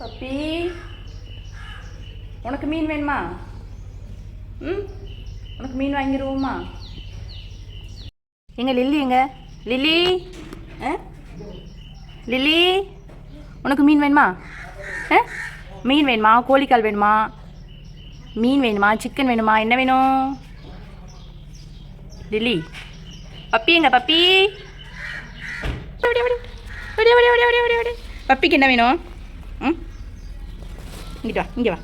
Puppy உனக்கு மீன் வேணுமா? ம்? உனக்கு மீன் வாங்கிடுவோமா எங்க லில்லி எங்க? லில்லி? ஆ? லில்லி? உனக்கு மீன் வேணுமா? ஆ? மீன் வேணுமா? கோழிக்கால் வேணுமா? மீன் வேணுமா? சிக்கன் வேணுமா? என்ன வேணும்? லில்லி. பப்பி எங்க? பப்பி? பப்பிக்கு என்ன வேணும்? ம்? இங்கிட்டு வா இங்கே வா.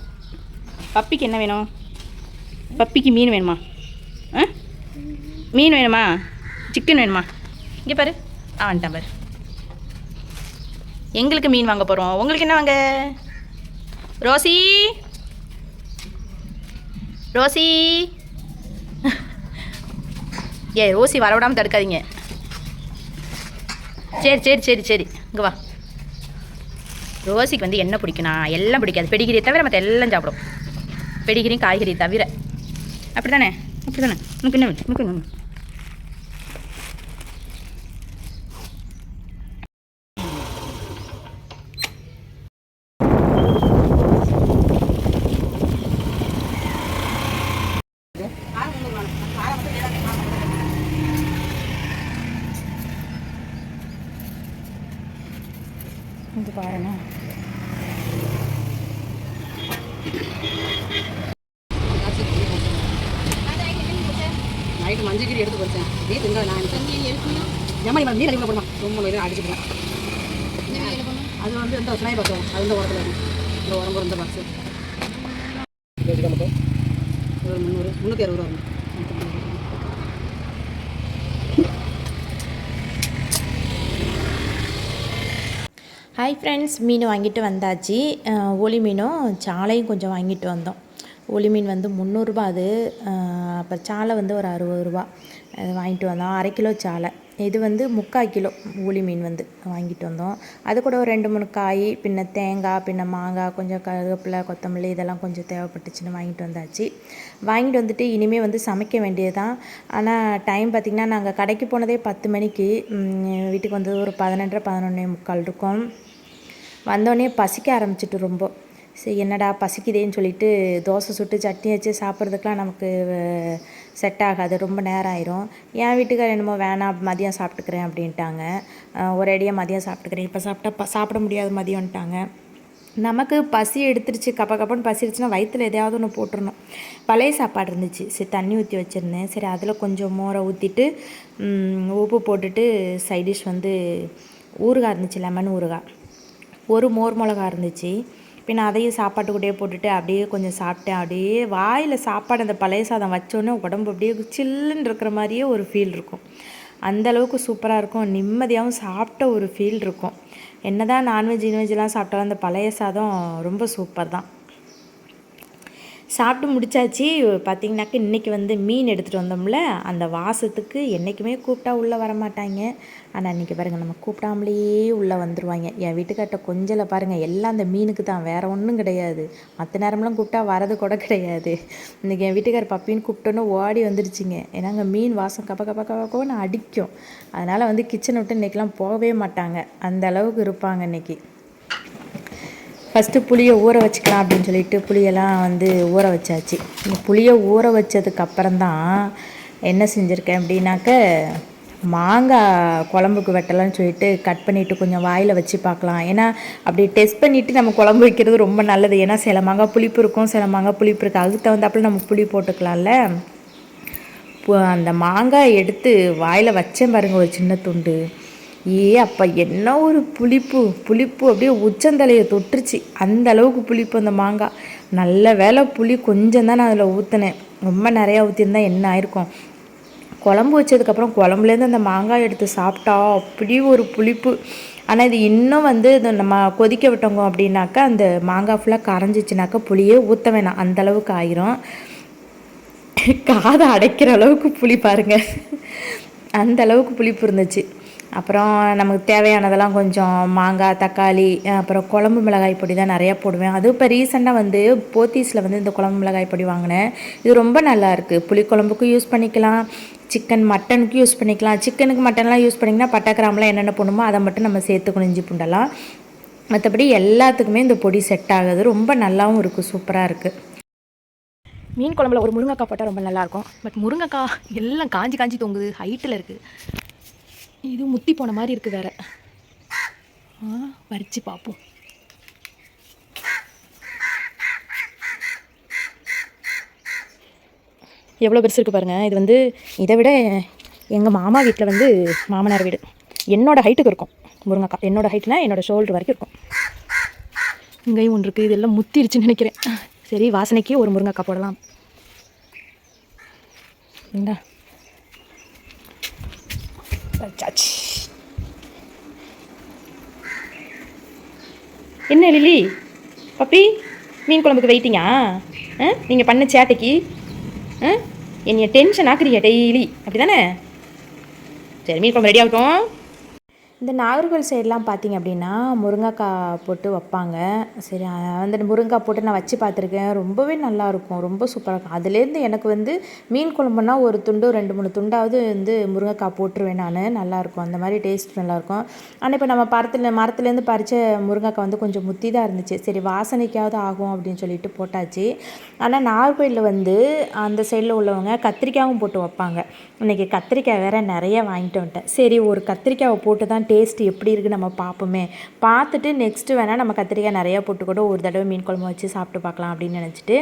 பப்பிக்கு என்ன வேணும்? பப்பிக்கு மீன் வேணுமா? ஆ? மீன் வேணுமா? சிக்கன் வேணுமா? இங்கே பாரு. ஆ வந்துட்டான் பாரு. எங்களுக்கு மீன் வாங்க போகிறோம் உங்களுக்கு என்ன வாங்க? ரோசி? ரோசி? ஏ ரோசி வரவிடாமல் தடுக்காதீங்க. சரி சரி சரி சரி. இங்கே வா. ரோசிக்கு வந்து என்ன பிடிக்கும்னா எல்லாம் பிடிக்காது. பெடிகிரியை தவிர மற்ற எல்லாம் சாப்பிடும். பெடிகிரியும் காய்கறி தவிர. அப்படி தானே அப்படி தானே உனக்கு என்ன உனக்கு என்ன வேணும்? இது நைட்டு மஞ்சக்கீரி எடுத்து போச்சேன் நீ திங்க நான் ஏமா நீ நீர் அடிக்க போடுமா ரொம்ப நேரம் அடிச்சுக்கலாம் அது வந்து இந்த ஸ்னாய் பார்த்தோம். அது இந்த உரத்தில் இருக்கும் இந்த உரம் இந்த பாக்ஸு ஒரு முந்நூறு. முந்நூற்றி அறுபது ரூபா வரும் ஹாய் ஃப்ரெண்ட்ஸ் மீன் வாங்கிட்டு வந்தாச்சு. ஒளி மீனும் சாலையும் கொஞ்சம் வாங்கிட்டு வந்தோம். ஒளி மீன் வந்து முந்நூறுரூபா அது அப்புறம் சாலை வந்து ஒரு அறுபது ரூபா அது வாங்கிட்டு வந்தோம். அரை கிலோ சாலை. இது வந்து முக்கால் கிலோ ஊளி மீன் வந்து வாங்கிட்டு வந்தோம். அது கூட ஒரு ரெண்டு மூணு காய் பின்ன தேங்காய் பின்ன மாங்காய் கொஞ்சம் கருவேப்பிலை கொத்தமல்லி இதெல்லாம் கொஞ்சம் தேவைப்பட்டுச்சுன்னு வாங்கிட்டு வந்தாச்சு. வாங்கிட்டு வந்துட்டு இனிமேல் வந்து சமைக்க வேண்டியது தான் ஆனால் டைம் பார்த்திங்கன்னா நாங்கள் கடைக்கு போனதே பத்து மணிக்கு வீட்டுக்கு வந்தது ஒரு பதினெண்டரை பதினொன்னே முக்கால் இருக்கும். வந்தோடனே பசிக்க ஆரம்பிச்சிட்டு ரொம்ப. சரி என்னடா பசிக்குதேன்னு சொல்லிட்டு தோசை சுட்டு சட்னி வச்சு சாப்பிட்றதுக்கெலாம் நமக்கு செட் ஆகாது. ரொம்ப நேரம் ஆயிரும். என் வீட்டுக்கார என்னமோ வேணாம் மதியம் சாப்பிட்டுக்கிறேன் அப்படின்ட்டாங்க. ஒரு அடியாக மதியம் சாப்பிட்டுக்கிறேன். இப்போ சாப்பிட்டா சாப்பிட முடியாது மதியம்ன்ட்டாங்க நமக்கு பசி எடுத்துருச்சு கப்ப கப்பன்னு பசிடுச்சுன்னா வயிற்றுல எதையாவது ஒன்று போட்டுடணும் பழைய சாப்பாடு இருந்துச்சு. சரி தண்ணி ஊற்றி வச்சுருந்தேன். சரி அதில் கொஞ்சம் மோரை ஊற்றிட்டு உப்பு போட்டுட்டு சைடிஷ் வந்து ஊறுகாய் இருந்துச்சு லெமன் ஊறுகாய். ஒரு மோர் மிளகா இருந்துச்சு. நான் அதையும் சாப்பாட்டு கூடயே போட்டுட்டு அப்படியே கொஞ்சம் சாப்பிட்டேன். அப்படியே வாயில் சாப்பாடு அந்த பழைய சாதம் வச்சோன்னே உடம்பு அப்படியே சில்லுன்னு இருக்கிற மாதிரியே ஒரு ஃபீல் இருக்கும். அந்தளவுக்கு சூப்பராக இருக்கும். நிம்மதியாகவும் சாப்பிட்ட ஒரு ஃபீல் இருக்கும். என்ன தான் நான்வெஜ் இன்வெஜ்லாம் சாப்பிட்டாலும் அந்த பழைய சாதம் ரொம்ப சூப்பர் தான். சாப்பிட்டு முடிச்சாச்சு. பார்த்தீங்கன்னாக்க இன்றைக்கி வந்து மீன் எடுத்துகிட்டு வந்தோம்ல அந்த வாசத்துக்கு என்றைக்குமே கூப்பிட்டா உள்ளே வர மாட்டாங்க ஆனால் இன்றைக்கி பாருங்கள் நம்ம கூப்பிடாமலேயே உள்ளே வந்துடுவாங்க என் வீட்டுக்கார்ட்ட கொஞ்சல பாருங்கள் எல்லாம் அந்த மீனுக்கு தான் வேறு ஒன்றும் கிடையாது. மற்ற நேரம்லாம் கூப்பிட்டா வரது கூட கிடையாது. இன்றைக்கி என் வீட்டுக்கார் பப்பின்னு கூப்பிட்டோன்னே ஓடி வந்துருச்சுங்க. ஏன்னா அங்கே மீன் வாசம் கப்ப கப்ப கப்பன்னு அடிக்கும். அதனால் வந்து கிச்சனை விட்டு இன்றைக்கெலாம் போகவே மாட்டாங்க. அந்த அளவுக்கு இருப்பாங்க இன்றைக்கி ஃபஸ்ட்டு புளியை ஊற வச்சுக்கலாம் அப்படின்னு சொல்லிட்டு புளியெல்லாம் வந்து ஊற வச்சாச்சு. இந்த புளியை ஊற வச்சதுக்கப்புறம் தான் என்ன செஞ்சுருக்கேன் அப்படின்னாக்க மாங்காய் குழம்புக்கு வெட்டலாம்னு சொல்லிட்டு கட் பண்ணிவிட்டு கொஞ்சம் வாயில் வச்சு பார்க்கலாம். ஏன்னா அப்படி டெஸ்ட் பண்ணிவிட்டு நம்ம குழம்பு வைக்கிறது ரொம்ப நல்லது. ஏன்னா சில மாங்காய் புளிப்பு இருக்கும் சில மாங்காய் புளிப்பு இருக்குது அதுக்கு தகுந்தாப்புல நம்ம புளி போட்டுக்கலாம்ல. பு- அந்த மாங்காய் எடுத்து வாயில் வச்சேன் பாருங்கள் ஒரு சின்ன துண்டு. ஏ அப்பா என்ன ஒரு புளிப்பு? புளிப்பு அப்படியே உச்சந்தலையை தொட்டுருச்சு. அந்த அளவுக்கு புளிப்பு அந்த மாங்காய். நல்ல வேளை புளி கொஞ்சம் தான் நான் அதில் ஊற்றினேன் ரொம்ப நிறையா ஊற்றிருந்தா என்ன ஆயிருக்கும்? குழம்பு வச்சதுக்கப்புறம் குழம்புலேருந்து அந்த மாங்காய் எடுத்து சாப்பிட்டா அப்படி ஒரு புளிப்பு. ஆனால் இது இன்னும் வந்து இது நம்ம கொதிக்க விட்டோங்க அப்படின்னாக்கா அந்த மாங்காய் ஃபுல்லாக கரைஞ்சிச்சுனாக்கா புளியே ஊற்ற வேணாம். அந்த அளவுக்கு ஆயிரும். காதை அடைக்கிற அளவுக்கு புளி பாருங்கள் அந்த அளவுக்கு புளிப்பு இருந்துச்சு. அப்புறம் நமக்கு தேவையானதெல்லாம் கொஞ்சம் மாங்காய் தக்காளி அப்புறம் குழம்பு மிளகாய் பொடி தான் நிறையா போடுவேன். அதுவும் இப்போ ரீசெண்டாக வந்து போத்தீஸில் வந்து இந்த குழம்பு மிளகாய் பொடி வாங்கினேன். இது ரொம்ப நல்லா இருக்குது புளிக்குழம்புக்கும் யூஸ் பண்ணிக்கலாம். சிக்கன் மட்டனுக்கு யூஸ் பண்ணிக்கலாம். சிக்கனுக்கு மட்டன்லாம் யூஸ் பண்ணிங்கன்னா பட்டை என்னென்ன பண்ணுமோ அதை மட்டும் நம்ம சேர்த்துக்கணும் இஞ்சி பூண்டெல்லாம் மற்றபடி எல்லாத்துக்குமே இந்த பொடி செட் ஆகுது. ரொம்ப நல்லாவும் இருக்குது சூப்பராக இருக்குது மீன் குழம்புல ஒரு முருங்கைக்காய் போட்டால் ரொம்ப நல்லாயிருக்கும் பட் முருங்கைக்காய் எல்லாம் காஞ்சி காஞ்சி தொங்குது. ஹைட்டில் இருக்குது இது முத்தி போன மாதிரி இருக்குது வேற. ஆ வரிச்சு பார்ப்போம் எவ்வளோ பெருசு இருக்குது பாருங்கள் இது வந்து இதை விட எங்கள் மாமா வீட்டில் வந்து மாமனார் வீடு. என்னோடய ஹைட்டுக்கு இருக்கும். முருங்கக்காய் என்னோடய ஹைட்னா என்னோடய ஷோல்டர் வரைக்கும் இருக்கும். இங்கேயும் ஒன்று இருக்குது இதெல்லாம் முத்திருச்சுன்னு நினைக்கிறேன். சரி வாசனைக்கு ஒரு முருங்கைக்காய் போடலாம். இந்தா. வச்சாச்சு என்ன லிலி? பப்பி மீன் குழம்புக்கு வெயிட்டிங்கா ஆ? நீங்கள் பண்ண சேட்டைக்கு ஆ? என்னைய டென்ஷன் ஆக்குறீங்க டெய்லி அப்படி தானே சரி மீன் குழம்பு ரெடி ஆகட்டும். இந்த நாகர்கோவில் சைட்லாம் பார்த்தீங்க அப்படின்னா முருங்கைக்காய் போட்டு வைப்பாங்க. சரி அஹ் அந்த முருங்கைக்காய் போட்டு நான் வச்சு பார்த்துருக்கேன். ரொம்பவே நல்லாயிருக்கும். ரொம்ப சூப்பராக இருக்கும். அதுலேருந்து எனக்கு வந்து மீன் குழம்புனா ஒரு துண்டு ரெண்டு மூணு துண்டாவது வந்து முருங்கைக்காய் போட்டுருவேன் நான். நல்லாயிருக்கும். அந்த மாதிரி டேஸ்ட் நல்லாயிருக்கும். ஆனால் இப்போ நம்ம மரத்தில் மரத்துலேருந்து பறித்த முருங்கைக்காய் வந்து கொஞ்சம் முத்தி தான் இருந்துச்சு. சரி வாசனைக்காவது ஆகும் அப்படின்னு சொல்லிட்டு போட்டாச்சு. ஆனால் நாகர்கோயிலில் வந்து அந்த சைடில் உள்ளவங்க கத்திரிக்காயும் போட்டு வைப்பாங்க. இன்றைக்கி கத்திரிக்காய் வேறு நிறைய வாங்கிட்டு வந்துட்டேன். சரி ஒரு கத்திரிக்காவை போட்டு தான் டேஸ்ட் எப்படி இருக்குன்னு நம்ம பார்ப்போமே. பார்த்துட்டு நெக்ஸ்ட்டு வேணால் நம்ம கத்திரிக்காய் நிறையா போட்டுக்கூட ஒரு தடவை மீன் குழம்பு வச்சு சாப்பிட்டு பார்க்கலாம் அப்படின்னு நினச்சிட்டு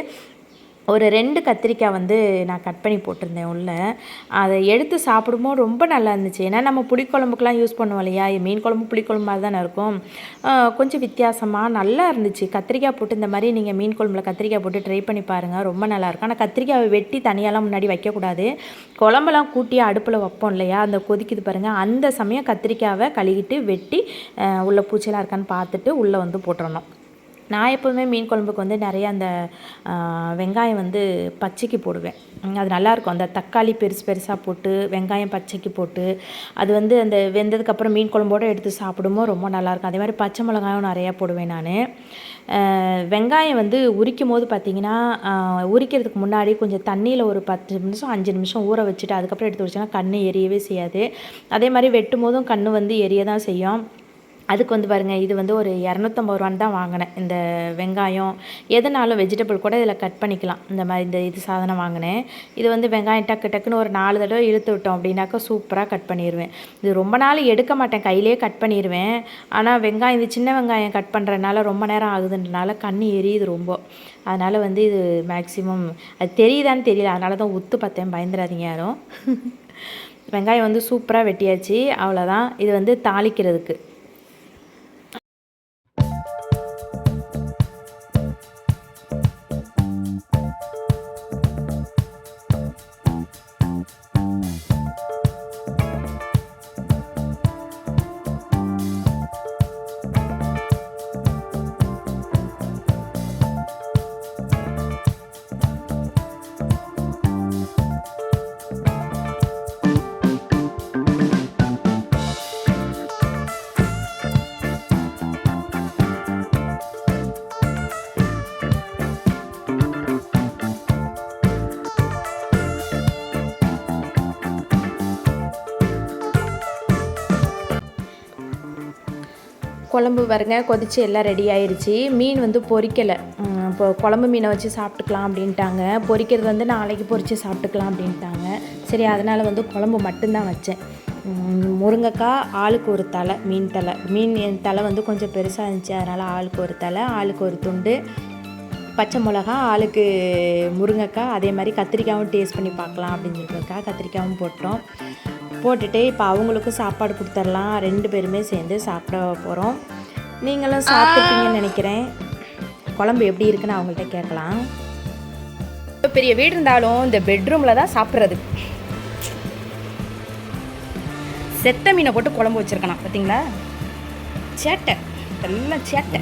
ஒரு ரெண்டு கத்திரிக்காய் வந்து நான் கட் பண்ணி போட்டிருந்தேன் உள்ள. அதை எடுத்து சாப்பிடும்போது ரொம்ப நல்லா இருந்துச்சு. ஏன்னா நம்ம புளிக்குழம்புக்கெலாம் யூஸ் பண்ணுவோம் இல்லையா? மீன் குழம்பு புளிக்குழம்பு தானே இருக்கும். கொஞ்சம் வித்தியாசமாக நல்லா இருந்துச்சு. கத்திரிக்காய் போட்டு இந்த மாதிரி நீங்கள் மீன் குழம்புல கத்திரிக்காய் போட்டு ட்ரை பண்ணி பாருங்கள் ரொம்ப நல்லாயிருக்கும் ஆனால் கத்திரிக்காயை வெட்டி தனியாலாம் முன்னாடி வைக்கக்கூடாது. குழம்பெல்லாம் கூட்டி அடுப்பில் வைப்போம் இல்லையா? அந்த கொதிக்குது பாருங்கள் அந்த சமயம் கத்திரிக்காவை கழுவிட்டு வெட்டி உள்ள பூச்சிலாம் இருக்கான்னு பார்த்துட்டு உள்ளே வந்து போட்டுடணும் நான் எப்போதுமே மீன் குழம்புக்கு வந்து நிறைய அந்த வெங்காயம் வந்து பச்சைக்கு போடுவேன். அது நல்லாயிருக்கும் அந்த தக்காளி பெருசு பெருசாக போட்டு வெங்காயம் பச்சைக்கு போட்டு அது வந்து அந்த வெந்ததுக்கப்புறம் மீன் குழம்போடு எடுத்து சாப்பிடுமோ ரொம்ப நல்லாயிருக்கும் அதே மாதிரி பச்சை மிளகாயும் நிறையா போடுவேன் நான். வெங்காயம் வந்து உரிக்கும் போது பார்த்தீங்கன்னா உரிக்கிறதுக்கு முன்னாடி கொஞ்சம் தண்ணியில் ஒரு பத்து நிமிஷம் அஞ்சு நிமிஷம் ஊற வச்சுட்டு அதுக்கப்புறம் எடுத்து வச்சோன்னா கண் எரியவே செய்யாது. அதே மாதிரி வெட்டும் போதும் கண் வந்து எரிய தான் செய்யும். அதுக்கு வந்து பாருங்கள் இது வந்து ஒரு இரநூத்தம்பது ரூபான்னு தான் வாங்கினேன். இந்த வெங்காயம் எதுனாலும் வெஜிடபிள் கூட இதில் கட் பண்ணிக்கலாம். இந்த மாதிரி இந்த இது சாதனம் வாங்கினேன். இது வந்து வெங்காயம் டக்கு டக்குன்னு ஒரு நாலு தடவை இழுத்து விட்டோம் அப்படின்னாக்கா சூப்பராக கட் பண்ணிடுவேன் இது ரொம்ப நாள் எடுக்க மாட்டேன் கையிலேயே கட் பண்ணிடுவேன் ஆனால் வெங்காயம் இது சின்ன வெங்காயம் கட் பண்ணுறதுனால ரொம்ப நேரம் ஆகுதுன்றனால கண் எரியுது ரொம்ப. அதனால் வந்து இது மேக்ஸிமம் அது தெரியுதான்னு தெரியல. அதனால தான் உத்து பார்த்தேன். பயந்துடாதீங்க யாரும். வெங்காயம் வந்து சூப்பராக வெட்டியாச்சு. அவ்வளோதான் இது வந்து தாளிக்கிறதுக்கு. குழம்பு பாருங்க கொதிச்சு எல்லாம் ரெடி ஆயிடுச்சு மீன் வந்து பொறிக்கலை. இப்போ குழம்பு மீனை வச்சு சாப்பிட்டுக்கலாம் அப்படின்ட்டாங்க. பொரிக்கிறது வந்து நாளைக்கு பொரித்து சாப்பிட்டுக்கலாம் அப்படின்ட்டாங்க. சரி அதனால் வந்து குழம்பு மட்டும்தான் வச்சேன். முருங்கைக்காய் ஆளுக்கு ஒரு தலை மீன் தலை. மீன் என் தலை வந்து கொஞ்சம் பெருசாக இருந்துச்சு அதனால் ஆளுக்கு ஒரு தலை ஆளுக்கு ஒரு துண்டு பச்சை மிளகா ஆளுக்கு முருங்கைக்காய் அதே மாதிரி கத்திரிக்காயும் டேஸ்ட் பண்ணி பார்க்கலாம் அப்படின்னு சொல்லிட்டுருக்கா கத்திரிக்காயும் போட்டோம். போட்டுட்டு இப்போ அவங்களுக்கும் சாப்பாடு கொடுத்துர்லாம். ரெண்டு பேருமே சேர்ந்து சாப்பிட போகிறோம் நீங்களும் சாப்பிட்டுப்பீங்கன்னு நினைக்கிறேன். குழம்பு எப்படி இருக்குன்னு அவங்கள்ட்ட கேட்கலாம். பெரிய வீடு இருந்தாலும் இந்த பெட்ரூமில் தான் சாப்பிட்றது. செத்த மீனை போட்டு குழம்பு வச்சிருக்கணும் பார்த்தீங்களா சேட்டை. எல்லாம் சேட்டை.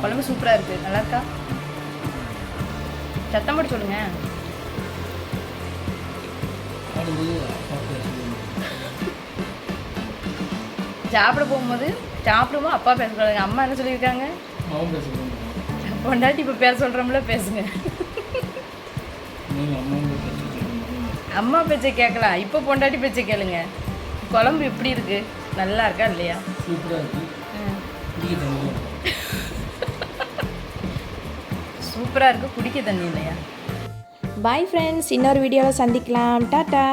குழம்பு சூப்பராக இருக்குது நல்லா இருக்கா? சத்தம் போட்டு சொல்லுங்க. சாப்பிட போகும்போது சாப்பிடும்போது அப்பா பேசக்கூடாதுங்க அம்மா என்ன சொல்லியிருக்காங்க? பொண்டாட்டி இப்போ பேச சொல்கிறோம்ல பேசுங்க. அம்மா பேச்சை கேட்கலாம். இப்போ பொண்டாட்டி பேச்சை கேளுங்க. குழம்பு எப்படி இருக்கு? நல்லா இருக்கா இல்லையா? சூப்பராக இருக்குது குடிக்க தண்ணி இல்லையா? பாய் ஃப்ரெண்ட்ஸ் இன்னொரு வீடியோவில் சந்திக்கலாம். டாட்டா.